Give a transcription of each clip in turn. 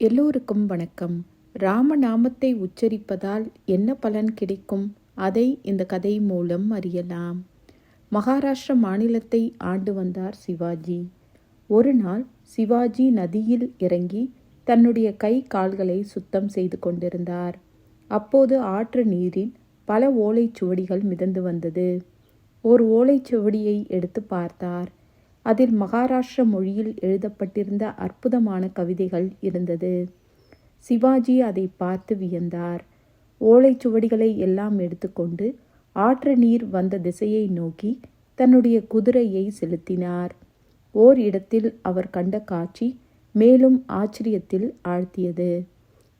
எல்லோருக்கும் வணக்கம். ராமநாமத்தை உச்சரிப்பதால் என்ன பலன் கிடைக்கும்? அதை இந்த கதை மூலம் அறியலாம். மகாராஷ்டிர மாநிலத்தை ஆண்டு வந்தார் சிவாஜி. ஒரு நாள் சிவாஜி நதியில் இறங்கி தன்னுடைய கை கால்களை சுத்தம் செய்து கொண்டிருந்தார். அப்போது ஆற்று நீரில் பல ஓலைச்சுவடிகள் மிதந்து வந்தது. ஓர் ஓலைச்சுவடியை எடுத்து பார்த்தார். அதில் மகாராஷ்டிர மொழியில் எழுதப்பட்டிருந்த அற்புதமான கவிதைகள் இருந்தது. சிவாஜி அதை பார்த்து வியந்தார். ஓலைச்சுவடிகளை எல்லாம் எடுத்துக்கொண்டு ஆற்று நீர் வந்த திசையை நோக்கி தன்னுடைய குதிரையை செலுத்தினார். ஓர் இடத்தில் அவர் கண்ட காட்சி மேலும் ஆச்சரியத்தில் ஆழ்த்தியது.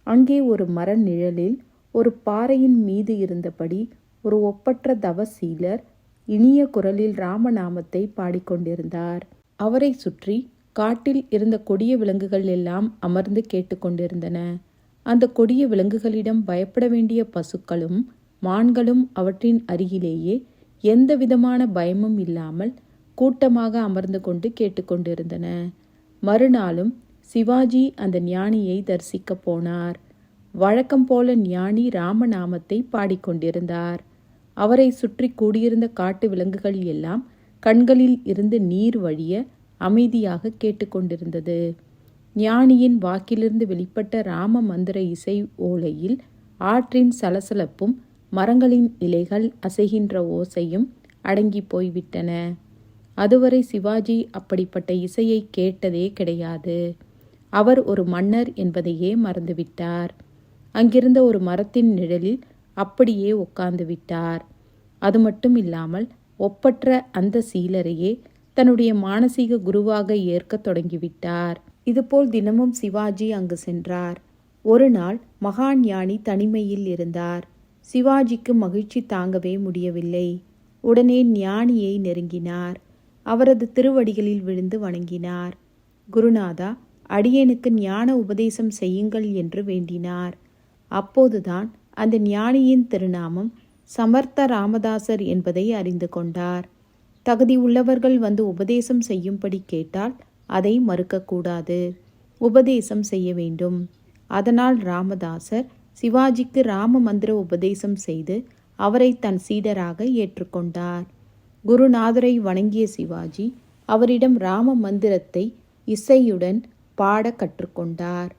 அங்கே ஒரு மர நிழலில் ஒரு பாறையின் மீது இருந்தபடி ஒரு ஒப்பற்ற தவசீலர் இனிய குரலில் ராமநாமத்தை பாடிக்கொண்டிருந்தார். அவரை சுற்றி காட்டில் இருந்த கொடிய விலங்குகள் எல்லாம் அமர்ந்து கேட்டுக்கொண்டிருந்தன அந்த கொடிய விலங்குகளிடம் பயப்பட வேண்டிய பசுக்களும் மான்களும் அவற்றின் அருகிலேயே எந்த விதமான பயமும் இல்லாமல் கூட்டமாக அமர்ந்து கொண்டு கேட்டுக்கொண்டிருந்தன மறுநாளும் சிவாஜி அந்த ஞானியை தரிசிக்கப் போனார். வழக்கம் போல ஞானி ராமநாமத்தை பாடிக்கொண்டிருந்தார். அவரை சுற்றி கூடியிருந்த காட்டு விலங்குகள் எல்லாம் கண்களில் இருந்து நீர் வழிய அமைதியாக கேட்டுக்கொண்டிருந்தது. ஞானியின் வாக்கிலிருந்து வெளிப்பட்ட ராம மந்திர இசை ஓலையில் ஆற்றின் சலசலப்பும் மரங்களின் இலைகள் அசைகின்ற ஓசையும் அடங்கி போய்விட்டன. அதுவரை சிவாஜி அப்படிப்பட்ட இசையை கேட்டதே கிடையாது. அவர் ஒரு மன்னர் என்பதையே மறந்துவிட்டார். அங்கிருந்த ஒரு மரத்தின் நிழலில் அப்படியே உட்கார்ந்து விட்டார். அது மட்டும் இல்லாமல் ஒப்பற்ற அந்த சீலரையே தன்னுடைய மானசீக குருவாக ஏற்க தொடங்கிவிட்டார் இதுபோல் தினமும் சிவாஜி அங்கு சென்றார். ஒரு நாள் மகான் ஞானி தனிமையில் இருந்தார். சிவாஜிக்கு மகிழ்ச்சி தாங்கவே முடியவில்லை. உடனே ஞானியை நெருங்கினார். அவரது திருவடிகளில் விழுந்து வணங்கினார். குருநாதா அடியேனுக்கு ஞான உபதேசம் செய்யுங்கள் என்று வேண்டினார். அப்போதுதான் அந்த ஞானியின் திருநாமம் சமர்த்த ராமதாசர் என்பதை அறிந்து கொண்டார். தகுதி உள்ளவர்கள் வந்து உபதேசம் செய்யும்படி கேட்டால் அதை மறுக்கக்கூடாது உபதேசம் செய்ய வேண்டும். அதனால் ராமதாசர் சிவாஜிக்கு ராம மந்திர உபதேசம் செய்து அவரை தன் சீடராக ஏற்றுக்கொண்டார். குருநாதரை வணங்கிய சிவாஜி அவரிடம் ராம மந்திரத்தை இசையுடன் பாட கற்றுக்கொண்டார்.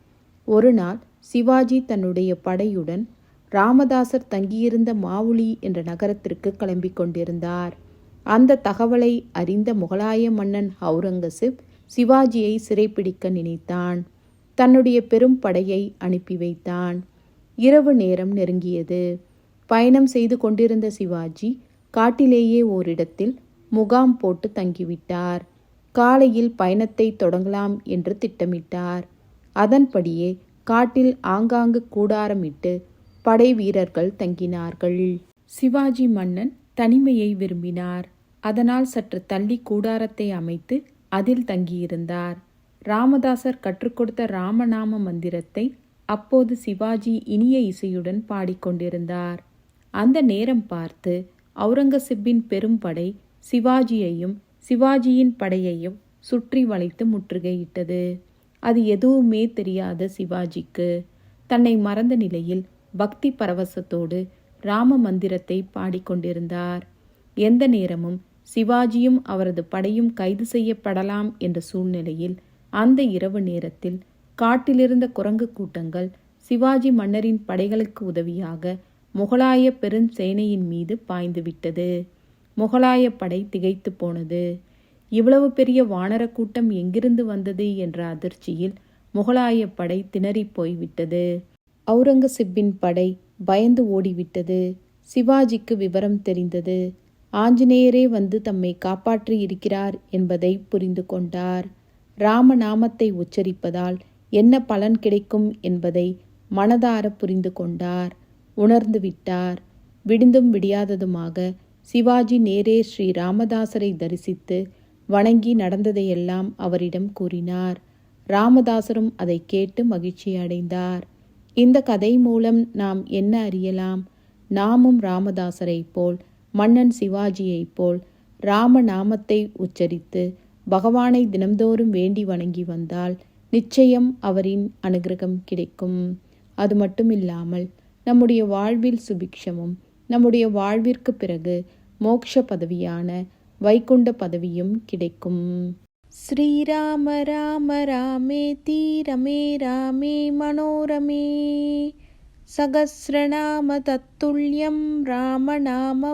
ஒரு நாள் சிவாஜி தன்னுடைய படையுடன் ராமதாசர் தங்கியிருந்த மாவுளி என்ற நகரத்திற்கு கிளம்பி கொண்டிருந்தார். அந்த தகவலை அறிந்த முகலாய மன்னன் அவுரங்கசீப் சிவாஜியை சிறைப்பிடிக்க நினைத்தான். தன்னுடைய பெரும் படையை அனுப்பி வைத்தான். இரவு நேரம் நெருங்கியது. பயணம் செய்து கொண்டிருந்த சிவாஜி காட்டிலேயே ஓரிடத்தில் முகாம் போட்டு தங்கிவிட்டார். காலையில் பயணத்தை தொடங்கலாம் என்று திட்டமிட்டார். அதன்படியே காட்டில் ஆங்காங்கு கூடாரமிட்டு படை வீரர்கள் தங்கினார்கள். சிவாஜி மன்னன் தனிமையை விரும்பினார். அதனால் சற்று தள்ளி கூடாரத்தை அமைத்து அதில் தங்கியிருந்தார். ராமதாசர் கற்றுக் கொடுத்த ராமநாம மந்திரத்தை அப்போது சிவாஜி இனிய இசையுடன் பாடிக்கொண்டிருந்தார் அந்த நேரம் பார்த்து அவுரங்கசீப்பின் பெரும் படை சிவாஜியையும் சிவாஜியின் படையையும் சுற்றி வளைத்து முற்றுகையிட்டது. அது எதுவுமே தெரியாத சிவாஜிக்கு தன்னை மறந்த நிலையில் பக்தி பரவசத்தோடு ராம மந்திரத்தை பாடிக்கொண்டிருந்தார். எந்த நேரமும் சிவாஜியும் அவரது படையும் கைது செய்யப்படலாம் என்ற சூழ்நிலையில் அந்த இரவு நேரத்தில் காட்டிலிருந்த குரங்கு கூட்டங்கள் சிவாஜி மன்னரின் படைகளுக்கு உதவியாக முகலாய பெருஞ்சேனையின் மீது பாய்ந்துவிட்டது முகலாய படை திகைத்து போனது. இவ்வளவு பெரிய வானர கூட்டம் எங்கிருந்து வந்தது என்ற அதிர்ச்சியில் முகலாய படை திணறிப் போய்விட்டது. அவுரங்கசீப்பின் படை பயந்து ஓடிவிட்டது. சிவாஜிக்கு விவரம் தெரிந்தது. ஆஞ்சநேயரே வந்து தம்மை காப்பாற்றி இருக்கிறார் என்பதை புரிந்து கொண்டார். ராமநாமத்தை உச்சரிப்பதால் என்ன பலன் கிடைக்கும் என்பதை மனதார புரிந்து கொண்டார். உணர்ந்து விட்டார். விடிந்தும் விடியாததுமாக சிவாஜி நேரே ஸ்ரீ ராமதாசரை தரிசித்து வணங்கி நடந்ததையெல்லாம் அவரிடம் கூறினார். ராமதாசரும் அதை கேட்டு மகிழ்ச்சி அடைந்தார் இந்த கதை மூலம் நாம் என்ன அறியலாம்? நாமும் ராமதாசரைப் போல் மன்னன் சிவாஜியைப் போல் ராம நாமத்தை உச்சரித்து பகவானை தினம்தோறும் வேண்டி வணங்கி வந்தால் நிச்சயம் அவரின் அனுகிரகம் கிடைக்கும். அது மட்டும் இல்லாமல் நம்முடைய வாழ்வில் சுபிக்ஷமும் நம்முடைய வாழ்விற்கு பிறகு மோக்ஷ பதவியான வைகுண்ட பதவியும் கிடைக்கும். श्रीराम राम रामेति रमे रामे मनोरमे। सहस्रनाम तत्तुल्यं रामनाम